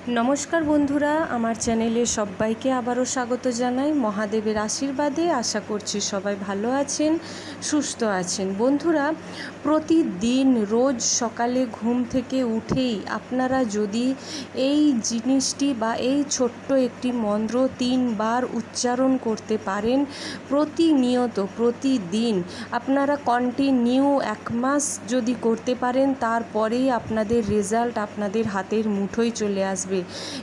নমস্কার বন্ধুরা, আমার চ্যানেলে সবাইকে আবারও স্বাগত জানাই। মহাদেবের আশীর্বাদে আশা করছি সবাই ভালো আছেন, সুস্থ আছেন। বন্ধুরা, প্রতিদিন রোজ সকালে ঘুম থেকে উঠেই আপনারা যদি এই জিনিসটি বা এই ছোট্ট একটি মন্ত্র তিনবার উচ্চারণ করতে পারেন, প্রতিনিয়ত, প্রতিদিন আপনারা কন্টিনিউ এক মাস যদি করতে পারেন, তারপরেই আপনাদের রেজাল্ট আপনাদের হাতের মুঠোয় চলে আসবে।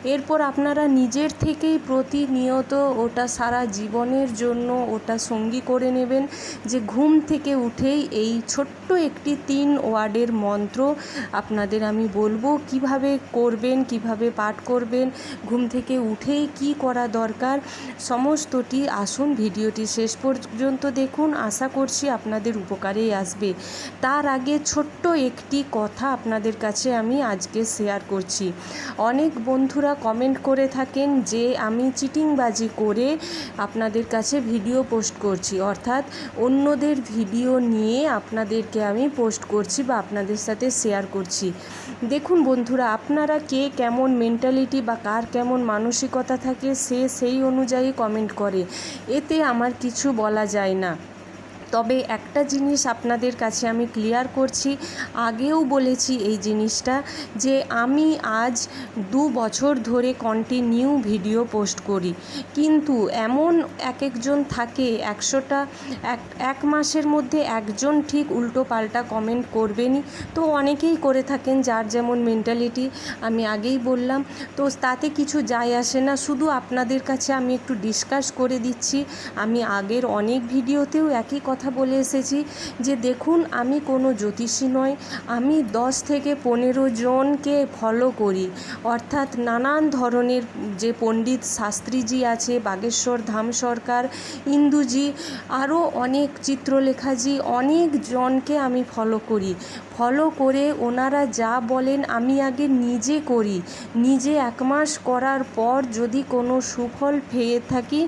এরপর আপনারা নিজের থেকেই প্রতিনিয়ত ওটা সারা জীবনের জন্য ওটা সঙ্গী করে নেবেন যে ঘুম থেকে উঠেই এই ছোট্ট একটি তিন ওয়ার্ডের মন্ত্র আপনাদের আমি বলব, কীভাবে করবেন, কীভাবে পাঠ করবেন, ঘুম থেকে উঠেই কি করা দরকার, সমস্তটি আসুন, ভিডিওটি শেষ পর্যন্ত দেখুন, আশা করছি আপনাদের উপকারেই আসবে। তার আগে ছোট্ট একটি কথা আপনাদের কাছে আমি আজকে শেয়ার করছি। অনেক বন্ধুরা কমেন্ট করে থাকেন যে আমি চিটিংবাজি করে আপনাদের কাছে ভিডিও পোস্ট করছি। অর্থাৎ অন্যদের ভিডিও নিয়ে আপনাদেরকে আমি পোস্ট করছি বা আপনাদের সাথে শেয়ার করছি। দেখুন বন্ধুরা, আপনারা কে কেমন মেন্টালিটি বা কার কেমন মানসিকতা থাকে সে সেই অনুযায়ী কমেন্ট করে। এতে আমার কিছু বলা যায় না। তবে একটা জিনিস আপনাদের কাছে আমি ক্লিয়ার করছি, আগেও বলেছি এই জিনিসটা যে আমি আজ দু বছর ধরে কন্টিনিউ ভিডিও পোস্ট করি। কিন্তু এমন এক একজন থাকে একশোটা, এক এক মাসের মধ্যে একজন ঠিক উল্টো পাল্টা কমেন্ট করবেনই। তো অনেকেই করে থাকেন যার যেমন মেন্টালিটি আমি আগেই বললাম। তো তাতে কিছু যায় আসে না, শুধু আপনাদের কাছে আমি একটু ডিসকাস করে দিচ্ছি। আমি আগের অনেক ভিডিওতেও একই কথা কথা বলে এসেছি যে দেখুন, আমি কোনো জ্যোতিষী নয় আমি দশ থেকে পনেরো জনকে ফলো করি। অর্থাৎ নানান ধরনের যে পণ্ডিত শাস্ত্রীজি আছে, বাগেশ্বর ধাম সরকার, ইন্দুজি, আরও অনেক চিত্রলেখাজি, অনেক জনকে আমি ফলো করি। ফলো করে ওনারা যা বলেন, আমি আগে নিজে করি। নিজে এক মাস করার পর যদি কোনো সুফল পেয়ে থাকি,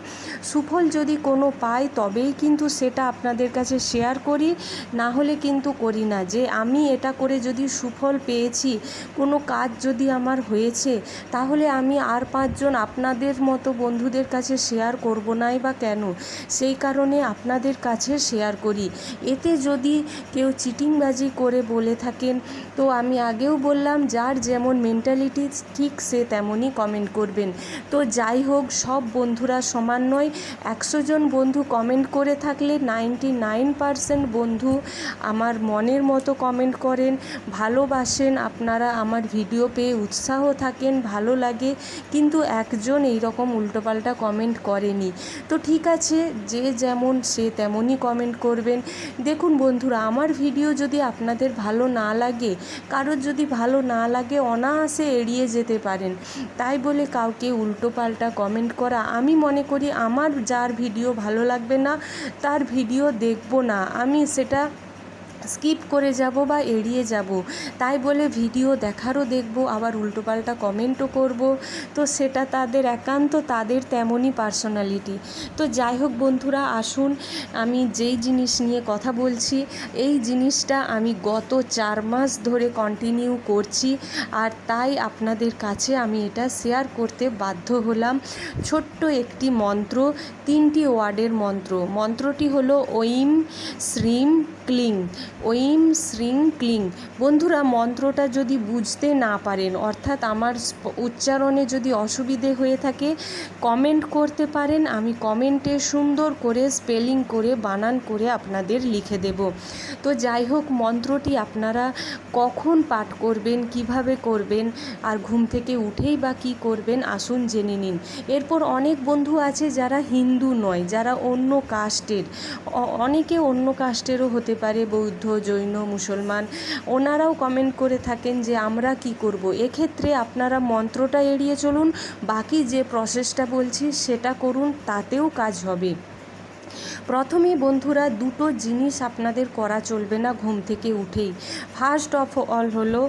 সুফল যদি কোনো পাই, তবেই কিন্তু সেটা আপনাদের কাছে শেয়ার করি না হলে কিন্তু করি না। যে আমি এটা করে যদি সুফল পেয়েছি, কোনো কাজ যদি আমার হয়েছে, তাহলে আমি আর পাঁচজন আপনাদের মতো বন্ধুদের কাছে শেয়ার করব নাই বা কেন? সেই কারণে আপনাদের কাছে শেয়ার করি। এতে যদি কেউ চিটিংবাজি করে বলে থাকেন, তো আমি আগেও বললাম, যার যেমন মেন্টালিটি ঠিক সে তেমনই কমেন্ট করবেন। তো যাই হোক, সব বন্ধুরা সমান নয়, একশো জন বন্ধু কমেন্ট করে থাকলে নাইনটি নাইন পারসেন্ট বন্ধু আমার মনের মতো কমেন্ট করেন, ভালোবাসেন, আপনারা আমার ভিডিও পেয়ে উৎসাহ থাকেন, ভালো লাগে, কিন্তু একজন এই রকম উল্টোপাল্টা কমেন্ট করেনি। তো ঠিক আছে, যে যেমন সে তেমনই কমেন্ট করবেন। দেখুন বন্ধুরা, আমার ভিডিও যদি আপনাদের ভালো না লাগে, কারোর যদি ভালো না লাগে, অনায়াসে এড়িয়ে যেতে পারেন। তাই বলে কাউকে উল্টোপাল্টা কমেন্ট করা, আমি মনে করি আমার যার ভিডিও ভালো লাগবে না, তার ভিডিও দেখব না। আমি সেটা স্কিপ করে যাব বা এড়িয়ে যাব। তাই বলে ভিডিও দেখারও দেখব, আবার উল্টোপাল্টা কমেন্টও করব। তো সেটা তাদের একান্ত, তাদের তেমনই পার্সোনালিটি। তো যাই হোক বন্ধুরা, আসুন, আমি যেই জিনিস নিয়ে কথা বলছি, এই জিনিসটা আমি গত চার মাস ধরে কন্টিনিউ করছি, আর তাই আপনাদের কাছে আমি এটা শেয়ার করতে বাধ্য হলাম। ছোট্ট একটি মন্ত্র, তিনটি ওয়ার্ডের মন্ত্র। মন্ত্রটি হলো ঐম শ্রীম ক্লিং ঐম শ্রিং ক্লিং। বন্ধুরা, মন্ত্রটা যদি বুঝতে না পারেন, অর্থাৎ আমার উচ্চারণে যদি অসুবিধে হয়ে থাকে, কমেন্ট করতে পারেন। আমি কমেন্টে সুন্দর করে স্পেলিং করে, বানান করে আপনাদের লিখে দেব। তো যাই হোক, মন্ত্রটি আপনারা কখন পাঠ করবেন, কীভাবে করবেন, আর ঘুম থেকে উঠেই বা কী করবেন, আসুন জেনে নিন। এরপর অনেক বন্ধু আছে যারা হিন্দু নয়, যারা অন্য কাস্টের অনেকে অন্য কাস্টেরও হতে পারে, বৌদ্ধ, জৈন, মুসলমান, ওনারাও কমেন্ট করে থাকেন যে আমরা কি করব। এক্ষেত্রে আপনারা মন্ত্রটা এড়িয়ে চলুন, বাকি যে প্রসেসটা বলছি সেটা করুন, তাতেও কাজ হবে। প্রথমেই বন্ধুরা, দুটো জিনিস আপনাদের করা চলবে না ঘুম থেকে উঠেই। ফার্স্ট অফ অল হলো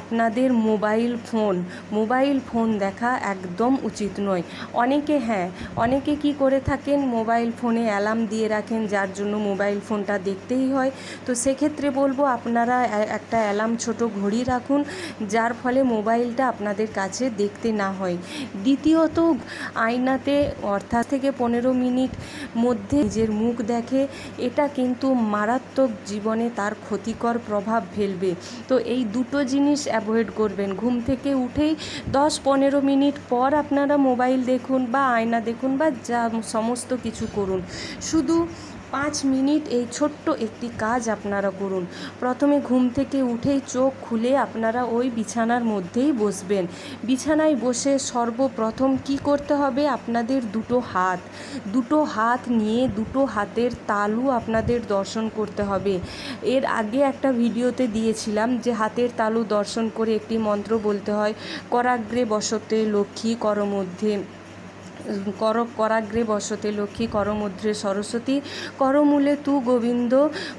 আপনাদের মোবাইল ফোন মোবাইল ফোন দেখা একদম উচিত নয়। অনেকে হ্যাঁ অনেকে কি করে থাকেন মোবাইল ফোনে অ্যালার্ম দিয়ে রাখেন, যার জন্য মোবাইল ফোনটা দেখতেই হয়। তো সেক্ষেত্রে বলব, আপনারা একটা অ্যালার্ম ছোট ঘড়ি রাখুন, যার ফলে মোবাইলটা আপনাদের কাছে দেখতে না হয়। দ্বিতীয়ত, আয়নাতে অর্থাৎ থেকে পনেরো মিনিট মধ্যে নিজের মুখ দেখে, এটা কিন্তু মারাত্মক জীবনে তার ক্ষতিকর প্রভাব ফেলবে। তো এই দুটো জিনিস অ্যাভয়েড করবেন। ঘুম থেকে উঠেই দশ পনেরো মিনিট পর আপনারা মোবাইল দেখুন বা আয়না দেখুন বা যা সমস্ত কিছু করুন। শুধু পাঁচ মিনিট এই ছোট্ট একটি কাজ আপনারা করুন। প্রথমে ঘুম থেকে উঠেই চোখ খুলে আপনারা ওই বিছানার মধ্যেই বসবেন। বিছানায় বসে সর্বপ্রথম কি করতে হবে? আপনাদের দুটো হাত। দুটো হাত নিয়ে দুটো হাতের তালু আপনাদের দর্শন করতে হবে। এর আগে একটা ভিডিওতে দিয়েছিলাম যে হাতের তালু দর্শন করে একটি মন্ত্র বলতে হয়, করাগ্রে বসতে লক্ষ্মী, করমধ্যে কর করাগ্রে বসতে লক্ষ্মী, করমুদ্রে সরস্বতী, করমূলে তু গোবিন্দ,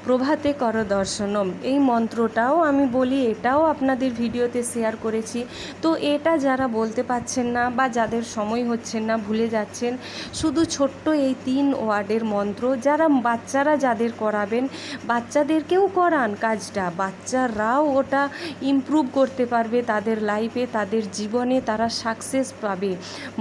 প্রভাতে কর দর্শনম। এই মন্ত্রটাও আমি বলি, এটাও আপনাদের ভিডিওতে শেয়ার করেছি। তো এটা যারা বলতে পারছেন না বা যাদের সময় হচ্ছে না, ভুলে যাচ্ছেন, শুধু ছোট্ট এই তিন ওয়ার্ডের মন্ত্র, যারা বাচ্চারা যাদের করাবেন, বাচ্চাদেরকেও করান কাজটা। বাচ্চারাও ওটা ইমপ্রুভ করতে পারবে তাদের লাইফে তাদের জীবনে তারা সাকসেস পাবে।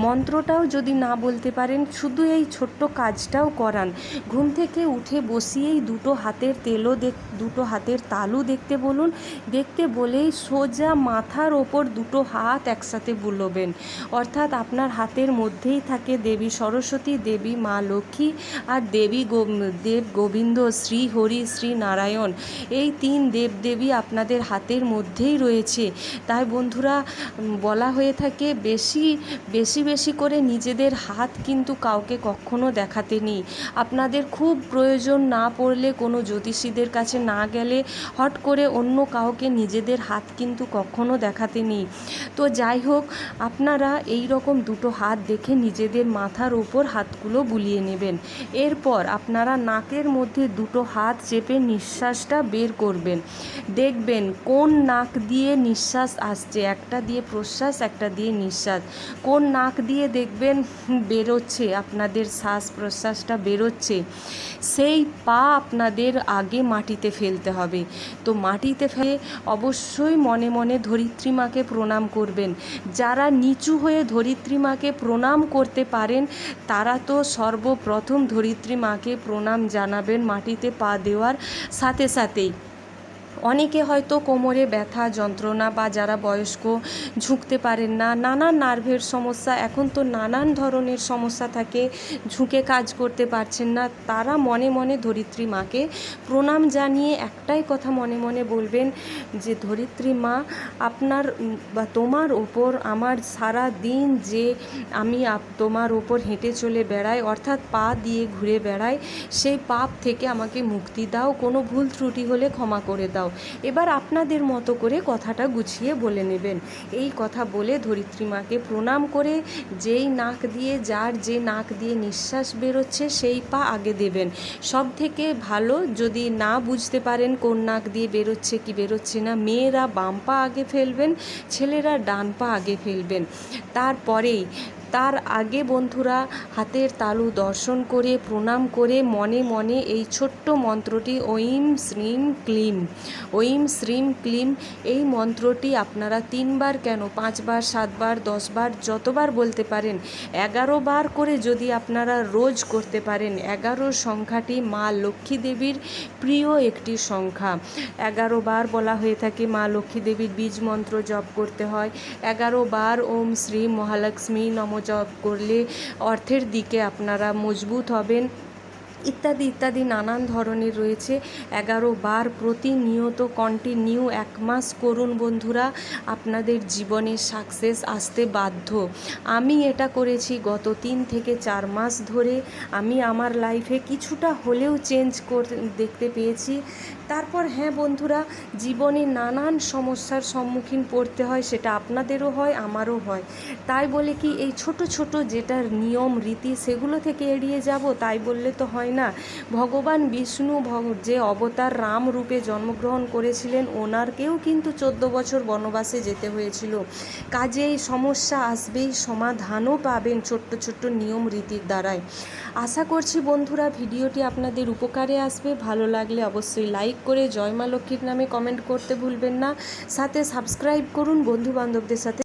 মন্ত্রটাও যদি না বলতে পারেন, শুধু এই ছোট্ট কাজটাও করান। ঘুম থেকে উঠে বসিয়েই দুটো হাতের তেলও দেখ দুটো হাতের তালু দেখতে বলুন। দেখতে বলেই সোজা মাথার ওপর দুটো হাত একসাথে বুলোবেন। অর্থাৎ আপনার হাতের মধ্যেই থাকে দেবী সরস্বতী, দেবী মা লক্ষ্মী আর দেবী গো- দেব গোবিন্দ, শ্রী হরি, শ্রী নারায়ণ। এই তিন দেবদেবী আপনাদের হাতের মধ্যেই রয়েছে। তাই বন্ধুরা বলা হয়ে থাকে বেশি বেশি বেশি করে নিজেদের হাত কিন্তু কাউকে কখনো দেখাতে নেই। আপনাদের খুব প্রয়োজন না পড়লে কোনো জ্যোতিষীদের কাছে না গেলে হট করে অন্য কাউকে নিজেদের হাত কিন্তু কখনো দেখাতে নেই। তো যাই হোক, আপনারা এই রকম দুটো হাত দেখে নিজেদের মাথার উপর হাতগুলো বুলিয়ে নেবেন। এরপর আপনারা নাকের মধ্যে দুটো হাত চেপে নিঃশ্বাসটা বের করবেন। দেখবেন কোন নাক দিয়ে নিঃশ্বাস আসছে, একটা দিয়ে প্রশ্বাস, একটা দিয়ে নিঃশ্বাস। কোন নাক দিয়ে দেখবেন বেরোচ্ছে, আপনাদের শ্বাস প্রশ্বাসটা বেরোচ্ছে, সেই পা আপনাদের আগে মাটিতে ফেলতে হবে। তো মাটিতে ফেলে অবশ্যই মনে মনে ধরিত্রী মাকে প্রণাম করবেন। যারা নিচু হয়ে ধরিত্রী মাকে প্রণাম করতে পারেন, তারা তো সর্বপ্রথম ধরিত্রী মাকে প্রণাম জানাবেন মাটিতে পা দেওয়ার সাথে সাথেই। অনেকে হয়তো কোমরে ব্যথা, যন্ত্রণা বা যারা বয়স্ক ঝুঁকতে পারেন না, নানান নার্ভের সমস্যা, এখন তো নানান ধরনের সমস্যা থাকে, ঝুঁকে কাজ করতে পারছেন না, তারা মনে মনে ধরিত্রী মাকে প্রণাম জানিয়ে একটাই কথা মনে মনে বলবেন যে, ধরিত্রী মা, আপনার বা তোমার ওপর আমার সারা দিন যে আমি তোমার ওপর হেঁটে চলে বেড়াই, অর্থাৎ পা দিয়ে ঘুরে বেড়াই, সেই পাপ থেকে আমাকে মুক্তি দাও, কোনো ভুল ত্রুটি হলে ক্ষমা করে দাও। এবার আপনাদের মতো করে কথাটা গুছিয়ে বলে নেবেন। এই কথা বলে ধরিত্রী মাকে প্রণাম করে যেই নাক দিয়ে যার যে নাক দিয়ে নিঃশ্বাস বেরোচ্ছে সেই পা আগে দেবেন। সব থেকে ভালো যদি না বুঝতে পারেন কোন নাক দিয়ে বেরোচ্ছে কি বেরোচ্ছে না, মেয়েরা বাম পা আগে ফেলবেন, ছেলেরা ডান পা আগে ফেলবেন। তারপরেই তার আগে বন্ধুরা হাতের তালু দর্শন করে, প্রণাম করে মনে মনে এই ছোট্ট মন্ত্রটি ঐম শ্রীম ক্লিম। ঐম শ্রীম ক্লিম, এই মন্ত্রটি আপনারা তিনবার কেন, পাঁচবার, সাতবার, দশবার, যতবার বলতে পারেন, এগারো বার করে যদি আপনারা রোজ করতে পারেন, এগারো সংখ্যাটি মা লক্ষ্মী দেবীর প্রিয় একটি সংখ্যা। এগারো বার বলা হয়ে থাকে মা লক্ষ্মী দেবীর বীজ মন্ত্র জপ করতে হয়। এগারো বার ওম শ্রী মহালক্ষ্মী নম জপ করলে অর্থের দিকে আপনারা মজবুত হবেন। ইত্যাদি ইত্যাদি নানান ধরনের রয়েছে। এগারো বার প্রতিনিয়ত কন্টিনিউ এক মাস করুন বন্ধুরা, আপনাদের জীবনে সাকসেস আসতে বাধ্য। আমি এটা করেছি গত তিন থেকে চার মাস ধরে। আমি আমার লাইফে কিছুটা হলেও চেঞ্জ কর দেখতে পেয়েছি। তারপর হ্যাঁ বন্ধুরা, জীবনে নানান সমস্যার সম্মুখীন পড়তে হয়, সেটা আপনাদেরও হয়, আমারও হয়। তাই বলে কি এই ছোট ছোট যেটার নিয়ম, রীতি, সেগুলো থেকে এড়িয়ে যাব? তাই বললে তো হয় না। ভগবান বিষ্ণু যে অবতার রাম রূপে জন্মগ্রহণ করেছিলেন, ওনারকেও কিন্তু চোদ্দ বছর বনবাসে যেতে হয়েছিল। কাজেই সমস্যা আসবেই, সমাধানও পাবেন ছোট্ট ছোট্ট নিয়ম, রীতির দ্বারাই। আশা করছি বন্ধুরা, ভিডিওটি আপনাদের উপকারে আসবে। ভালো লাগলে অবশ্যই লাইক করে জয় মা লক্ষ্মীর নামে কমেন্ট করতে ভুলবেন না। সাথে সাবস্ক্রাইব করুন বন্ধু বান্ধবদের সাথে।